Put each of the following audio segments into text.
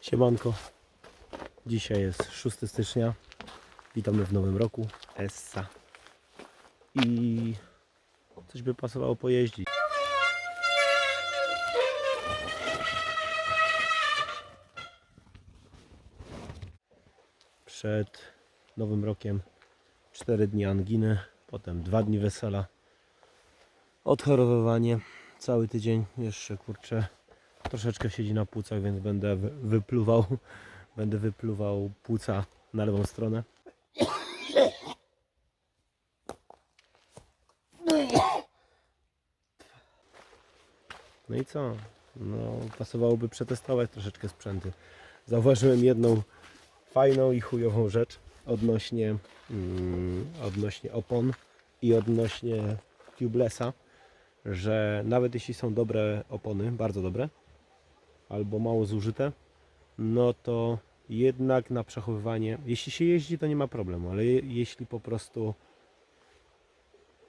Siemanko. Dzisiaj jest 6 stycznia. Witamy w nowym roku. Essa. I coś by pasowało pojeździć. Przed nowym rokiem 4 dni anginy, potem 2 dni wesela. Odchorowywanie cały tydzień. Jeszcze kurczę troszeczkę siedzi na płucach, więc będę wy- wypluwał, będę wypluwał płuca na lewą stronę. No i co? No, pasowałoby przetestować troszeczkę sprzęty. Zauważyłem jedną fajną i chujową rzecz odnośnie, mm, odnośnie opon i odnośnie tubelessa, że nawet jeśli są dobre opony, bardzo dobre, albo mało zużyte, no to jednak na przechowywanie, jeśli się jeździ, to nie ma problemu, ale je, jeśli po prostu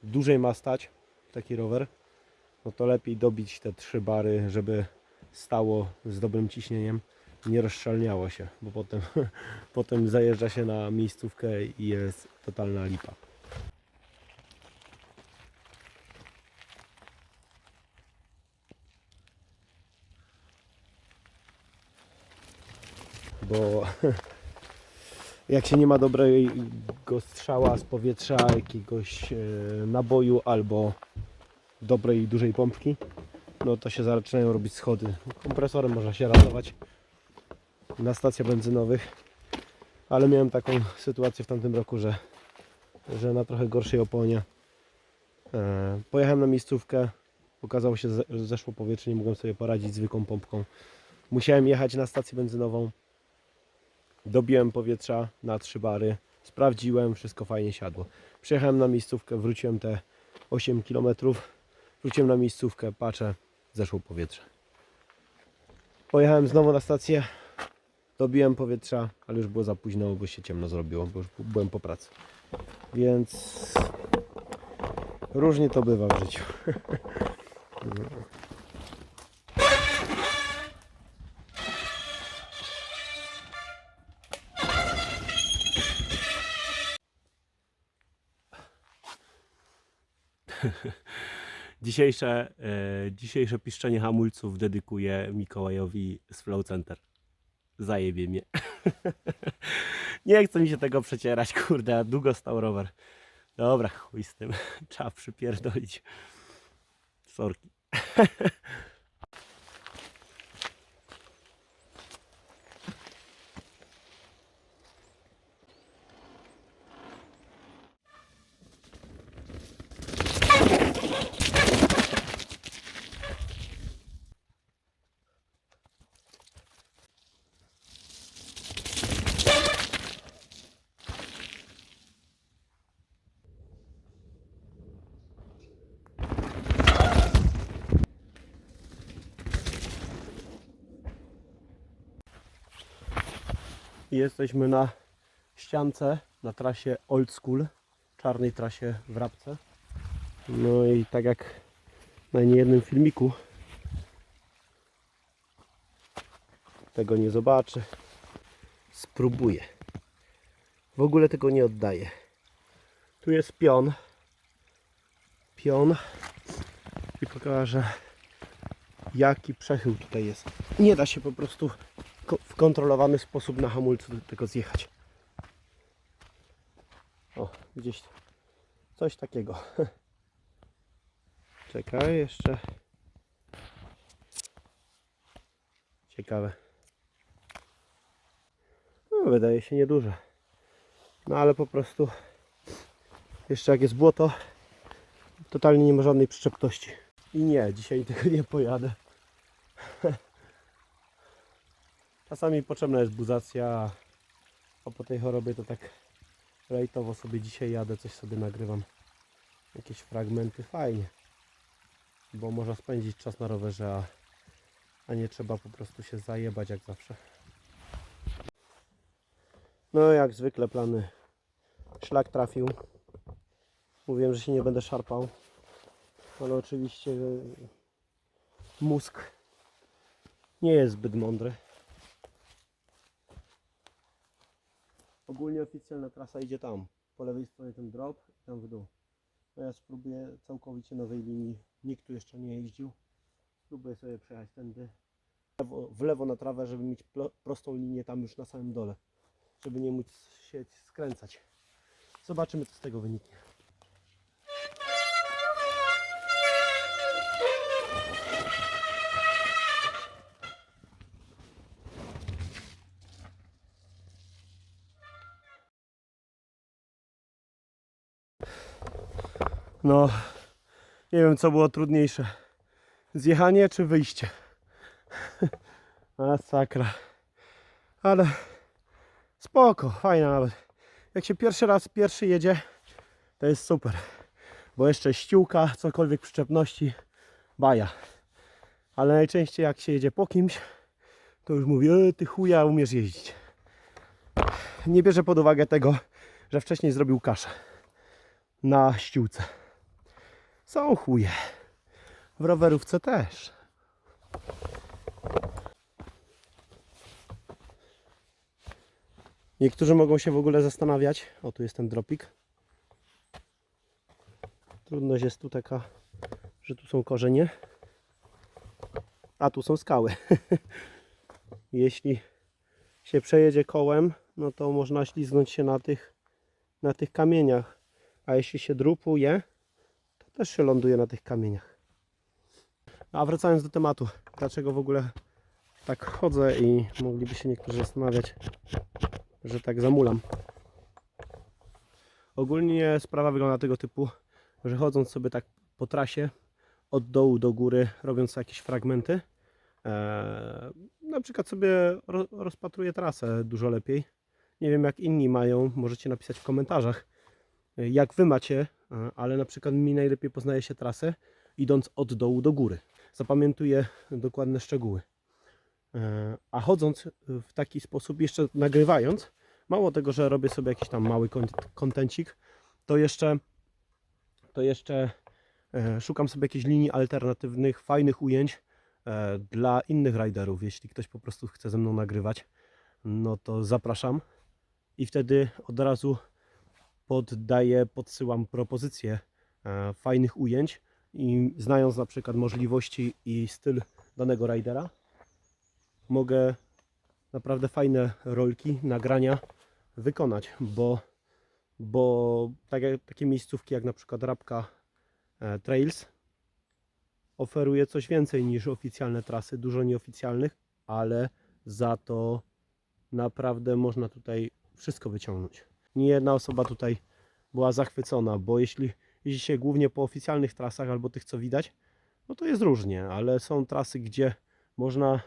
dłużej ma stać taki rower, no to lepiej dobić te trzy bary, żeby stało z dobrym ciśnieniem, nie rozszczelniało się, bo potem, potem zajeżdża się na miejscówkę i jest totalna lipa. Bo jak się nie ma dobrego strzała z powietrza, jakiegoś e, naboju albo dobrej, dużej pompki, no to się zaczynają robić schody. Kompresorem można się ratować na stacjach benzynowych, ale miałem taką sytuację w tamtym roku, że, że na trochę gorszej oponie e, pojechałem na miejscówkę, okazało się, że zeszło powietrze, nie mogłem sobie poradzić zwykłą pompką. Musiałem jechać na stację benzynową, dobiłem powietrza na trzy bary, sprawdziłem, wszystko fajnie siadło. Przyjechałem na miejscówkę, wróciłem te 8 km, wróciłem na miejscówkę, patrzę, zeszło powietrze. Pojechałem znowu na stację, dobiłem powietrza, ale już było za późno, bo się ciemno zrobiło, bo już byłem po pracy. Więc różnie to bywa w życiu. Dzisiejsze, e, dzisiejsze piszczenie hamulców dedykuję Mikołajowi z Flow Center. Zajebie mnie. Nie chce mi się tego przecierać, kurde, długo stał rower. Dobra, chuj z tym. Trzeba przypierdolić. Sorki. Jesteśmy na ściance, na trasie Old School, czarnej trasie w Rabce. No i tak jak na niejednym filmiku tego nie zobaczy, spróbuję. W ogóle tego nie oddaję. Tu jest pion. Pion. I pokażę jaki przechył tutaj jest. Nie da się po prostu w kontrolowany sposób na hamulcu do tego zjechać. O, gdzieś coś takiego. Czekaj, jeszcze. Ciekawe. No, wydaje się nieduże. No ale po prostu jeszcze jak jest błoto, totalnie nie ma żadnej przyczepności. I nie, dzisiaj tego nie pojadę. Czasami potrzebna jest buzacja, a po tej chorobie to tak rejtowo sobie dzisiaj jadę, coś sobie nagrywam. Jakieś fragmenty, fajnie. Bo można spędzić czas na rowerze, a, a nie trzeba po prostu się zajebać jak zawsze. No jak zwykle plany szlak trafił. Mówiłem, że się nie będę szarpał. Ale oczywiście mózg nie jest zbyt mądry. Ogólnie oficjalna trasa idzie tam. Po lewej stronie ten drop i tam w dół. No ja spróbuję całkowicie nowej linii. Nikt tu jeszcze nie jeździł. Spróbuję sobie przejechać tędy. W lewo, w lewo na trawę, żeby mieć prostą linię tam już na samym dole. Żeby nie móc się skręcać. Zobaczymy co z tego wyniknie. No, nie wiem co było trudniejsze. Zjechanie czy wyjście? Masakra. Ale spoko, fajna nawet. Jak się pierwszy raz pierwszy jedzie, to jest super. Bo jeszcze ściółka, cokolwiek przyczepności, baja. Ale najczęściej jak się jedzie po kimś, to już mówię, e, ty chuja umiesz jeździć. Nie bierze pod uwagę tego, że wcześniej zrobił kaszę na ściółce. Są chuje. W rowerówce też. Niektórzy mogą się w ogóle zastanawiać. O, tu jest ten dropik. Trudność jest tu taka, że tu są korzenie, a tu są skały. Jeśli się przejedzie kołem, no to można ślizgnąć się na tych, na tych kamieniach. A jeśli się drupuje, to też się ląduje na tych kamieniach. A wracając do tematu, dlaczego w ogóle tak chodzę i mogliby się niektórzy zastanawiać, że tak zamulam. Ogólnie sprawa wygląda tego typu, że chodząc sobie tak po trasie od dołu do góry, robiąc jakieś fragmenty, e, na przykład sobie ro, rozpatruję trasę dużo lepiej. Nie wiem jak inni mają, możecie napisać w komentarzach, jak wy macie, e, ale na przykład mi najlepiej poznaje się trasę idąc od dołu do góry. Zapamiętuję dokładne szczegóły. E, A chodząc w taki sposób, jeszcze nagrywając, mało tego, że robię sobie jakiś tam mały kont- kontencik, to jeszcze, to jeszcze e, szukam sobie jakichś linii alternatywnych, fajnych ujęć dla innych riderów. Jeśli ktoś po prostu chce ze mną nagrywać, no to zapraszam i wtedy od razu poddaję, podsyłam propozycje e, fajnych ujęć i znając na przykład możliwości i styl danego ridera, mogę naprawdę fajne rolki, nagrania wykonać, bo, bo tak jak, takie miejscówki jak na przykład Rabka e, Trails oferuje coś więcej niż oficjalne trasy, dużo nieoficjalnych, ale za to naprawdę można tutaj wszystko wyciągnąć. Nie jedna osoba tutaj była zachwycona, bo jeśli jeździ się głównie po oficjalnych trasach albo tych co widać, no to jest różnie, ale są trasy, gdzie można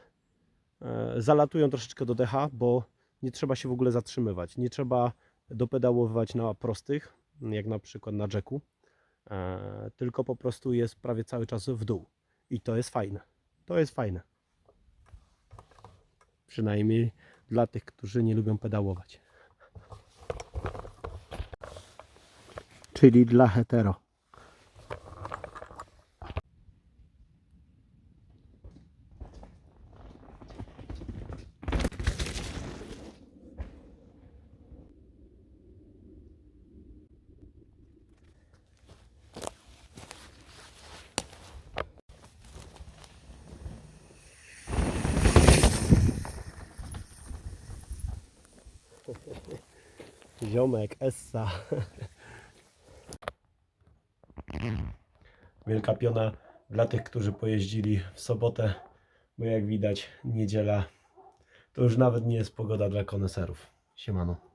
e, zalatują troszeczkę do decha, bo nie trzeba się w ogóle zatrzymywać. Nie trzeba dopedałowywać na prostych, jak na przykład na jacku, e, tylko po prostu jest prawie cały czas w dół. I to jest fajne. To jest fajne. Przynajmniej dla tych, którzy nie lubią pedałować. Czyli dla hetero. Ziomek, Essa. Wielka piona dla tych, którzy pojeździli w sobotę, bo jak widać niedziela to już nawet nie jest pogoda dla koneserów. Siemano.